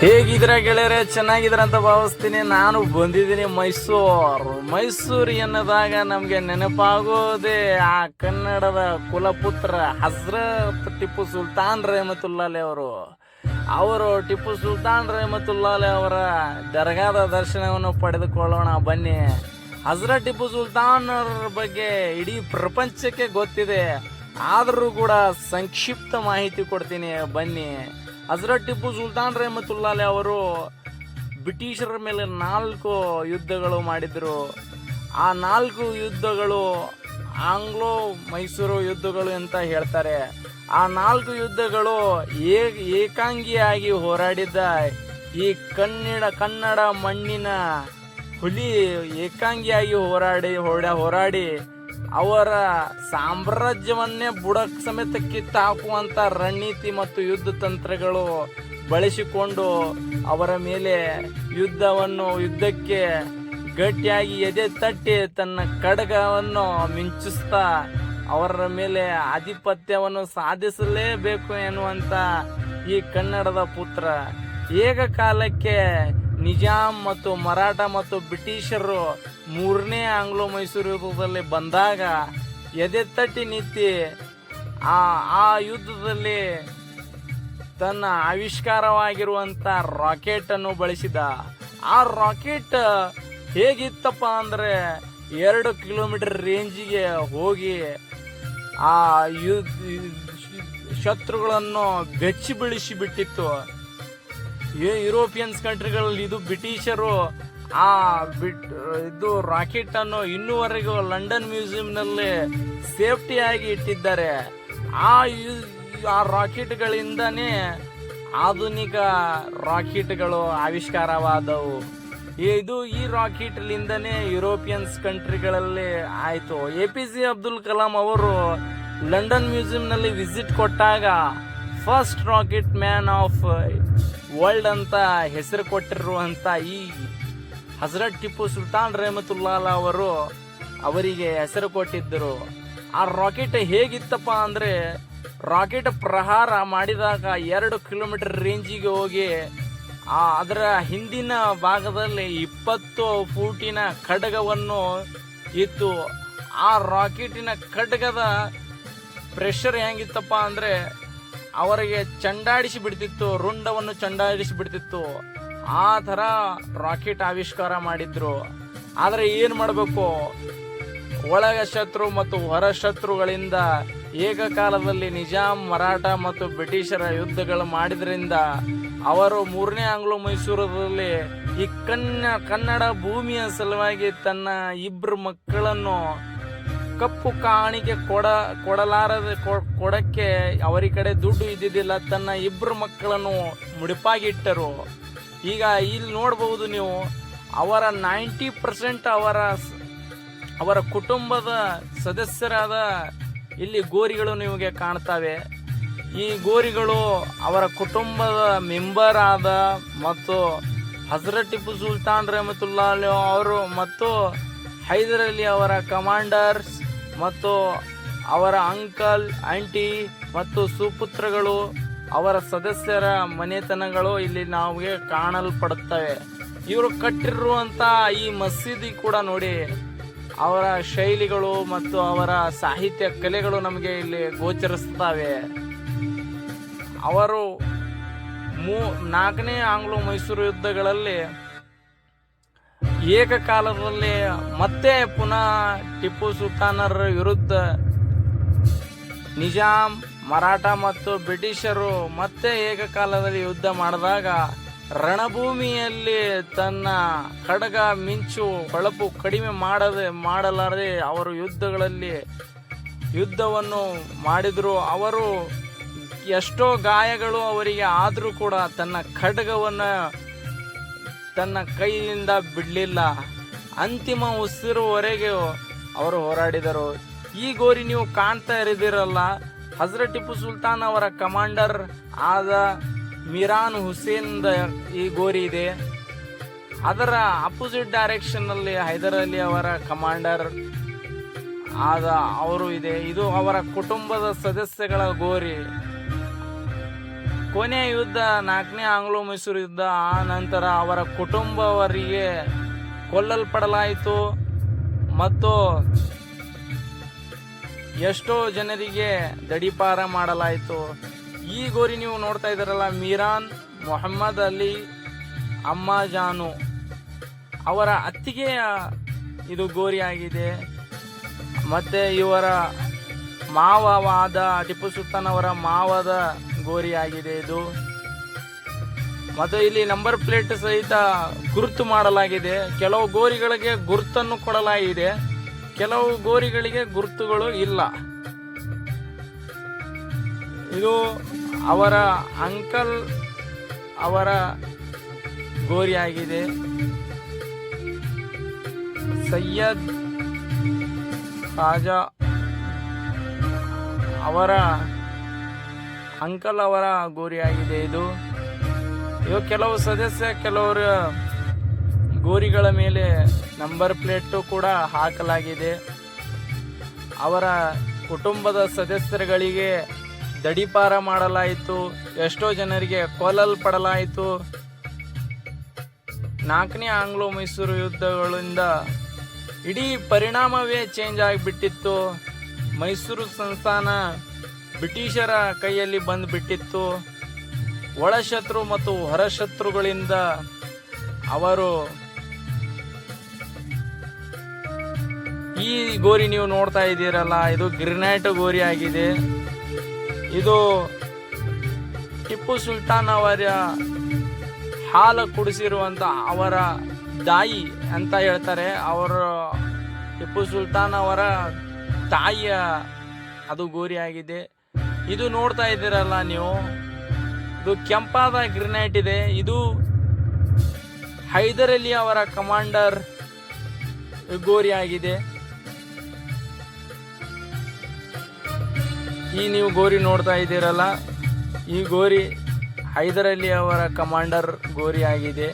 ಹೇಗಿದ್ರ ಗೆಳೆಯರೆ? ಚೆನ್ನಾಗಿದ್ರ ಅಂತ ಭಾವಿಸ್ತೀನಿ. ನಾನು ಬಂದಿದ್ದೀನಿ ಮೈಸೂರು. ಮೈಸೂರು ಎನ್ನದಾಗ ನಮಗೆ ನೆನಪಾಗೋದೇ ಆ ಕನ್ನಡದ ಕುಲಪುತ್ರ ಹಜ್ರತ್ ಟಿಪ್ಪು ಸುಲ್ತಾನ್ ರೆಹಮತುಲ್ಲಾಲೆ ಅವರು. ಅವರು ಟಿಪ್ಪು ಸುಲ್ತಾನ್ ರೆಹಮತುಲ್ಲಾಲೆ ಅವರ ದರ್ಗಾದ ದರ್ಶನವನ್ನು ಪಡೆದುಕೊಳ್ಳೋಣ. ಬನ್ನಿ. ಹಸ್ರ ಟಿಪ್ಪು ಸುಲ್ತಾನ್ ಬಗ್ಗೆ ಇಡೀ ಪ್ರಪಂಚಕ್ಕೆ ಗೊತ್ತಿದೆ. ಆದರೂ ಕೂಡ ಸಂಕ್ಷಿಪ್ತ ಮಾಹಿತಿ ಕೊಡ್ತೀನಿ. ಬನ್ನಿ. ಹಜರತ್ ಟಿಪ್ಪು ಸುಲ್ತಾನ್ ರೆಹಮತುಲ್ಲಾಲೆ ಅವರು ಬ್ರಿಟಿಷರ ಮೇಲೆ ನಾಲ್ಕು ಯುದ್ಧಗಳು ಮಾಡಿದರು. ಆ ನಾಲ್ಕು ಯುದ್ಧಗಳು ಆಂಗ್ಲೋ ಮೈಸೂರು ಯುದ್ಧಗಳು ಅಂತ ಹೇಳ್ತಾರೆ. ಆ ನಾಲ್ಕು ಯುದ್ಧಗಳು ಏ- ಏಕಾಂಗಿಯಾಗಿ ಹೋರಾಡಿದ್ದ ಈ ಕನ್ನಡ ಕನ್ನಡ ಮಣ್ಣಿನ ಹುಲಿ ಏಕಾಂಗಿಯಾಗಿ ಹೋರಾಡಿ ಹೋಡ ಹೋರಾಡಿ ಅವರ ಸಾಮ್ರಾಜ್ಯವನ್ನೇ ಬುಡಕ್ ಸಮೇತ ಕಿತ್ತು ಹಾಕುವಂತ ರಣನೀತಿ ಮತ್ತು ಯುದ್ಧ ತಂತ್ರಗಳು ಬಳಸಿಕೊಂಡು ಅವರ ಮೇಲೆ ಯುದ್ಧವನ್ನು, ಯುದ್ಧಕ್ಕೆ ಗಟ್ಟಿಯಾಗಿ ಎದೆ ತಟ್ಟಿ ತನ್ನ ಖಡ್ಗವನ್ನು ಮಿಂಚಿಸ್ತಾ ಅವರ ಮೇಲೆ ಆಧಿಪತ್ಯವನ್ನು ಸಾಧಿಸಲೇಬೇಕು ಎನ್ನುವಂತ ಈ ಕನ್ನಡದ ಪುತ್ರ. ಏಕಕಾಲಕ್ಕೆ ನಿಜಾಂ ಮತ್ತು ಮರಾಠ ಮತ್ತು ಬ್ರಿಟಿಷರು ಮೂರನೇ ಆಂಗ್ಲೋ ಮೈಸೂರು ಯುದ್ಧದಲ್ಲಿ ಬಂದಾಗ ಎದೆ ತಟ್ಟಿ ನಿಂತಿ ಆ ಆ ಯುದ್ಧದಲ್ಲಿ ತನ್ನ ಆವಿಷ್ಕಾರವಾಗಿರುವಂಥ ರಾಕೆಟ್ ಅನ್ನು ಬಳಸಿದ. ಆ ರಾಕೆಟ್ ಹೇಗಿತ್ತಪ್ಪ ಅಂದರೆ ಎರಡು ಕಿಲೋಮೀಟರ್ ರೇಂಜಿಗೆ ಹೋಗಿ ಆ ಯು- ಶತ್ರುಗಳನ್ನು ಬೆಚ್ಚಿ ಬೀಳಿಸಿ ಬಿಟ್ಟಿತ್ತು. ಈ ಯುರೋಪಿಯನ್ಸ್ ಕಂಟ್ರಿಗಳಲ್ಲಿ ಇದು ಬ್ರಿಟಿಷರು, ಆ ಬಿಟ್, ಇದು ರಾಕೆಟ್ ಅನ್ನು ಇನ್ನೂವರೆಗೂ ಲಂಡನ್ ಮ್ಯೂಸಿಯಂನಲ್ಲಿ ಸೇಫ್ಟಿ ಆಗಿ ಇಟ್ಟಿದ್ದಾರೆ. ಆ ಯು- ಆ ರಾಕೆಟ್ಗಳಿಂದನೇ ಆಧುನಿಕ ರಾಕೆಟ್ಗಳು ಆವಿಷ್ಕಾರವಾದವು. ಇದು ಈ ರಾಕೆಟ್ಲಿಂದನೇ ಯುರೋಪಿಯನ್ಸ್ ಕಂಟ್ರಿಗಳಲ್ಲಿ ಆಯಿತು. A P J Abdul Kalam ಅವರು ಲಂಡನ್ ಮ್ಯೂಸಿಯಂನಲ್ಲಿ ವಿಸಿಟ್ ಕೊಟ್ಟಾಗ, first rocket man of world ಅಂತ ಹೆಸರು ಕೊಟ್ಟಿರುವಂಥ ಈ ಹಜರತ್ ಟಿಪ್ಪು ಸುಲ್ತಾನ್ ರೆಹಮತುಲ್ಲಾಲ ಅವರು ಅವರಿಗೆ ಹೆಸರು ಕೊಟ್ಟಿದ್ದರು. ಆ ರಾಕೆಟ್ ಹೇಗಿತ್ತಪ್ಪ ಅಂದ್ರೆ ರಾಕೆಟ್ ಪ್ರಹಾರ ಮಾಡಿದಾಗ ಎರಡು ಕಿಲೋಮೀಟರ್ ರೇಂಜಿಗೆ ಹೋಗಿ ಅದರ ಹಿಂದಿನ ಭಾಗದಲ್ಲಿ ಇಪ್ಪತ್ತು ಫೂಟಿನ ಖಡ್ಗವನ್ನು ಇತ್ತು. ಆ ರಾಕೆಟಿನ ಖಡ್ಗದ ಪ್ರೆಷರ್ ಹೆಂಗಿತ್ತಪ್ಪ ಅಂದ್ರೆ ಅವರಿಗೆ ಚಂಡಾಡಿಸಿ ಬಿಡ್ತಿತ್ತು, ರುಂಡವನ್ನು ಚಂಡಾಡಿಸಿ ಬಿಡ್ತಿತ್ತು. ಆ ತರ ರಾಕೆಟ್ ಆವಿಷ್ಕಾರ ಮಾಡಿದ್ರು. ಆದ್ರೆ ಏನ್ ಮಾಡಬೇಕು? ಒಳಗ ಶತ್ರು ಮತ್ತು ಹೊರ ಶತ್ರುಗಳಿಂದ ಏಕಕಾಲದಲ್ಲಿ ನಿಜಾಂ, ಮರಾಠ ಮತ್ತು ಬ್ರಿಟಿಷರ ಯುದ್ಧಗಳು ಮಾಡಿದ್ರಿಂದ ಅವರು ಮೂರನೇ ಆಂಗ್ಲೋ ಮೈಸೂರದಲ್ಲಿ ಈ ಕನ್ನ ಕನ್ನಡ ಭೂಮಿಯ ಸಲುವಾಗಿ ತನ್ನ ಇಬ್ರು ಮಕ್ಕಳನ್ನು ಕಪ್ಪು ಕಾಣಿಕೆ ಕೊಡ ಕೊಡಲಾರದ ಕೊಡಕ್ಕೆ ಅವರ ಕಡೆ ದುಡ್ಡು ಇದ್ದಿದ್ದಿಲ್ಲ, ತನ್ನ ಇಬ್ರು ಮಕ್ಕಳನ್ನು ಮುಡಿಪಾಗಿಟ್ಟರು. ಈಗ ಇಲ್ಲಿ ನೋಡಬಹುದು ನೀವು, ಅವರ ನೈಂಟಿ ಪರ್ಸೆಂಟ್ ಅವರ ಅವರ ಕುಟುಂಬದ ಸದಸ್ಯರಾದ ಇಲ್ಲಿ ಗೋರಿಗಳು ನಿಮಗೆ ಕಾಣ್ತವೆ. ಈ ಗೋರಿಗಳು ಅವರ ಕುಟುಂಬದ ಮೆಂಬರ್ ಆದ ಮತ್ತು ಹಜರತ್ ಟಿಪ್ಪು ಸುಲ್ತಾನ್ ರಹಮತುಲ್ಲಾ ಅವರು ಮತ್ತು ಹೈದರ್ ಅವರ ಕಮಾಂಡರ್ಸ್ ಮತ್ತು ಅವರ ಅಂಕಲ್, ಆಂಟಿ ಮತ್ತು ಸುಪುತ್ರಗಳು, ಅವರ ಸದಸ್ಯರ ಮನೆತನಗಳು ಇಲ್ಲಿ ನಮಗೆ ಕಾಣಲ್ಪಡುತ್ತವೆ. ಇವರು ಕಟ್ಟಿರುವಂತ ಈ ಮಸೀದಿ ಕೂಡ ನೋಡಿ, ಅವರ ಶೈಲಿಗಳು ಮತ್ತು ಅವರ ಸಾಹಿತ್ಯ ಕಲೆಗಳು ನಮಗೆ ಇಲ್ಲಿ ಗೋಚರಿಸ್ತವೆ ಅವರು ಮೂ ನಾಲ್ಕನೇ ಆಂಗ್ಲೋ ಮೈಸೂರು ಯುದ್ಧಗಳಲ್ಲಿ ಏಕಕಾಲದಲ್ಲಿ ಮತ್ತೆ ಪುನಃ ಟಿಪ್ಪು ಸುಲ್ತಾನರ ವಿರುದ್ಧ ನಿಜಾಮ್ ಮರಾಠ ಮತ್ತು ಬ್ರಿಟಿಷರು ಮತ್ತೆ ಏಕಕಾಲದಲ್ಲಿ ಯುದ್ಧ ಮಾಡಿದಾಗ ರಣಭೂಮಿಯಲ್ಲಿ ತನ್ನ ಖಡ್ಗ, ಮಿಂಚು ಹೊಳಪು ಕಡಿಮೆ ಮಾಡದೆ, ಮಾಡಲಾರದೆ ಅವರು ಯುದ್ಧಗಳಲ್ಲಿ ಯುದ್ಧವನ್ನು ಮಾಡಿದರು. ಅವರು ಎಷ್ಟೋ ಗಾಯಗಳು ಅವರಿಗೆ ಆದರೂ ಕೂಡ ತನ್ನ ಖಡ್ಗವನ್ನು ತನ್ನ ಕೈಯಿಂದ ಬಿಡಲಿಲ್ಲ. ಅಂತಿಮ ಉಸಿರುವರೆಗೆ ಅವರು ಹೋರಾಡಿದರು. ಈ ಗೋರಿ ನೀವು ಕಾಣ್ತಾ ಇರಿದಿರಲ್ಲ ಹಜರತ್ ಟಿಪ್ಪು ಸುಲ್ತಾನ್ ಅವರ ಕಮಾಂಡರ್ ಆದ ಮಿರಾನ್ ಹುಸೇನ್ ಈ ಗೋರಿ ಇದೆ. ಅದರ ಅಪೋಸಿಟ್ ಡೈರೆಕ್ಷನ್ ಅಲ್ಲಿ ಹೈದರ್ ಅಲಿ ಅವರ ಕಮಾಂಡರ್ ಆದ ಅವರು ಇದೆ. ಇದು ಅವರ ಕುಟುಂಬದ ಸದಸ್ಯಗಳ ಗೋರಿ. ಕೊನೆಯ ಯುದ್ಧ, ನಾಲ್ಕನೇ ಆಂಗ್ಲೋ ಮೈಸೂರು ಯುದ್ಧ, ಆ ನಂತರ ಅವರ ಕುಟುಂಬವರಿಗೆ ಕೊಲ್ಲಲ್ಪಡಲಾಯಿತು. ಮತ್ತು ಎಷ್ಟೋ ಜನರಿಗೆ ದಡಿಪಾರ ಮಾಡಲಾಯಿತು. ಈ ಗೋರಿ ನೀವು ನೋಡ್ತಾ ಇದ್ದೀರಲ್ಲ, ಮೀರಾನ್ ಮೊಹಮ್ಮದ್ ಅಲಿ ಅಮ್ಮಾಜಾನು ಅವರ ಅತ್ತಿಗೆಯ ಇದು ಗೋರಿ ಆಗಿದೆ. ಮತ್ತು ಇವರ ಮಾವವಾದ ಟಿಪ್ಪು ಸುಲ್ತಾನ್ ಅವರ ಮಾವದ ಗೋರಿ ಆಗಿದೆ ಇದು. ಮತ್ತು ಇಲ್ಲಿ ನಂಬರ್ ಪ್ಲೇಟ್ ಸಹಿತ ಗುರುತು ಮಾಡಲಾಗಿದೆ. ಕೆಲವು ಗೋರಿಗಳಿಗೆ ಗುರುತನ್ನು ಕೊಡಲಾಗಿದೆ. ಕೆಲವು ಗೋರಿಗಳಿಗೆ ಗುರುತುಗಳು ಇಲ್ಲ. ಇದು ಅವರ ಅಂಕಲ್ ಅವರ ಗೋರಿಯಾಗಿದೆ ಸೈಯದ್ ರಾಜ ಅವರ ಅಂಕಲ್ ಅವರ ಗೋರಿಯಾಗಿದೆ ಇದು. ಇವು ಕೆಲವು ಸದಸ್ಯ, ಕೆಲವರು ಗೋರಿಗಳ ಮೇಲೆ ನಂಬರ್ ಪ್ಲೇಟು ಕೂಡ ಹಾಕಲಾಗಿದೆ. ಅವರ ಕುಟುಂಬದ ಸದಸ್ಯರುಗಳಿಗೆ ದಡಿಪಾರ ಮಾಡಲಾಯಿತು. ಎಷ್ಟೋ ಜನರಿಗೆ ಕೊಲ್ಲಲ್ಪಡಲಾಯಿತು. ನಾಲ್ಕನೇ ಆಂಗ್ಲೋ ಮೈಸೂರು ಯುದ್ಧಗಳಿಂದ ಇಡೀ ಪರಿಣಾಮವೇ ಚೇಂಜ್ ಆಗಿಬಿಟ್ಟಿತ್ತು. ಮೈಸೂರು ಸಂಸ್ಥಾನ ಬ್ರಿಟಿಷರ ಕೈಯಲ್ಲಿ ಬಂದುಬಿಟ್ಟಿತ್ತು. ಒಳಶತ್ರು ಮತ್ತು ಹೊರಶತ್ರುಗಳಿಂದ ಅವರು ಈ ಗೋರಿ ನೀವು ನೋಡ್ತಾ ಇದ್ದೀರಲ್ಲ, ಇದು ಗ್ರಿನೈಟ್ ಗೋರಿ ಆಗಿದೆ. ಇದು ಟಿಪ್ಪು ಸುಲ್ತಾನ್ ಅವರ ಹಾಲು ಕುಡಿಸಿರುವಂತ ಅವರ ತಾಯಿ ಅಂತ ಹೇಳ್ತಾರೆ. ಅವರ ಟಿಪ್ಪು ಸುಲ್ತಾನ್ ಅವರ ತಾಯಿಯ ಅದು ಗೋರಿ ಆಗಿದೆ. ಇದು ನೋಡ್ತಾ ಇದ್ದೀರಲ್ಲ ನೀವು? ಇದು ಕೆಂಪಾದ ಗ್ರಿನೈಟ್ ಇದೆ. ಇದು ಹೈದರ್ ಅಲಿ ಅವರ ಕಮಾಂಡರ್ ಗೋರಿ ಆಗಿದೆ. ಈ ನೀವು ಗೋರಿ ನೋಡ್ತಾ ಇದ್ದೀರಲ್ಲ, ಈ ಗೋರಿ ಹೈದರ್ ಅಲಿ ಅವರ ಕಮಾಂಡರ್ ಗೋರಿ ಆಗಿದೆ.